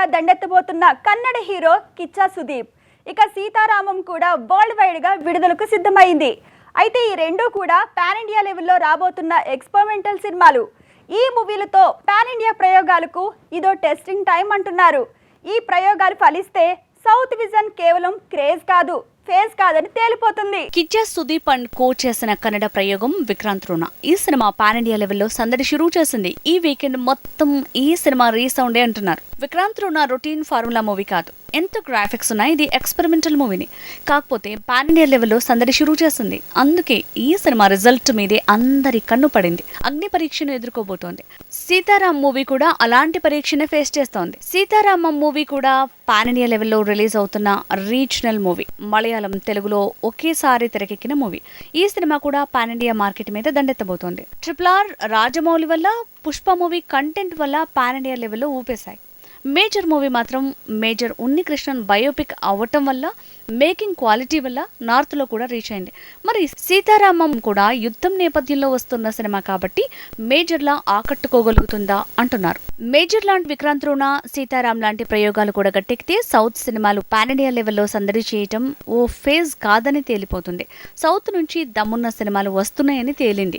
గా దండెత్తబోతున్న కన్నడ హీరో కిచ్చా సుదీప్. ఇక సీతారామం కూడా వరల్డ్ వైడ్గా విడుదలకు సిద్ధమైంది. అయితే ఈ రెండూ కూడా పాన్ ఇండియా లెవెల్లో రాబోతున్న ఎక్స్పెరిమెంటల్ సినిమాలు. ఈ మూవీలతో పాన్ ఇండియా ప్రయోగాలకు ఇదో టెస్టింగ్ టైం అంటున్నారు. ఈ ప్రయోగాలు ఫలిస్తే సౌత్ విజన్ కేవలం క్రేజ్ కాదు. ఫేస్ కాదని తేలిపోతుంది. కిచ్చా సుదీప్ అండ్ కో చేసిన కన్నడ ప్రయోగం విక్రాంత్ రుణ ఈ సినిమా పాన్ ఇండియా లెవెల్లో సందడి షురూ చేసింది. ఈ వీకెండ్ మొత్తం ఈ సినిమా రీసౌండే అంటున్నారు. విక్రాంత్ రుణ రొటీన్ ఫార్ములా మూవీ కాదు. ఎంత గ్రాఫిక్స్ ఉన్నాయి ఇది ఎక్స్పెరిమెంటల్ మూవీని కాకపోతే పాన్ ఇండియా లెవెల్లో సందడి షురూ చేస్తుంది. అందుకే ఈ సినిమా రిజల్ట్ మీదే అందరి కన్ను పడింది. అగ్ని పరీక్షను ఎదుర్కోబోతోంది. సీతారాం మూవీ కూడా అలాంటి పరీక్షనే ఫేస్ చేస్తోంది. సీతారామం మూవీ కూడా పాన్ ఇండియా లెవెల్లో రిలీజ్ అవుతున్న రీజనల్ మూవీ మలయాళం తెలుగులో ఒకేసారి తెరకెక్కిన మూవీ ఈ సినిమా కూడా పాన్ ఇండియా మార్కెట్ మీద దండెత్తబోతోంది. ట్రిపుల్ ఆర్ రాజమౌళి వల్ల పుష్ప మూవీ కంటెంట్ వల్ల పాన్ ఇండియా లెవెల్లో ఊపేశాయి. మేజర్ మూవీ మాత్రం మేజర్ ఉన్నికృష్ణన్ బయోపిక్ అవ్వటం వల్ల మేకింగ్ క్వాలిటీ వల్ల నార్త్లో కూడా రీచ్ అయింది. మరి సీతారామం కూడా యుద్ధం నేపథ్యంలో వస్తున్న సినిమా కాబట్టి మేజర్లా ఆకట్టుకోగలుగుతుందా అంటున్నారు. మేజర్ లాంటి విక్రాంత్ రోణ సీతారాం లాంటి ప్రయోగాలు కూడా గట్టెక్కితే సౌత్ సినిమాలు పాన్ లెవెల్లో సందడి చేయటం ఓ ఫేజ్ కాదని తేలిపోతుంది. సౌత్ నుంచి దమ్మున్న సినిమాలు వస్తున్నాయని తేలింది.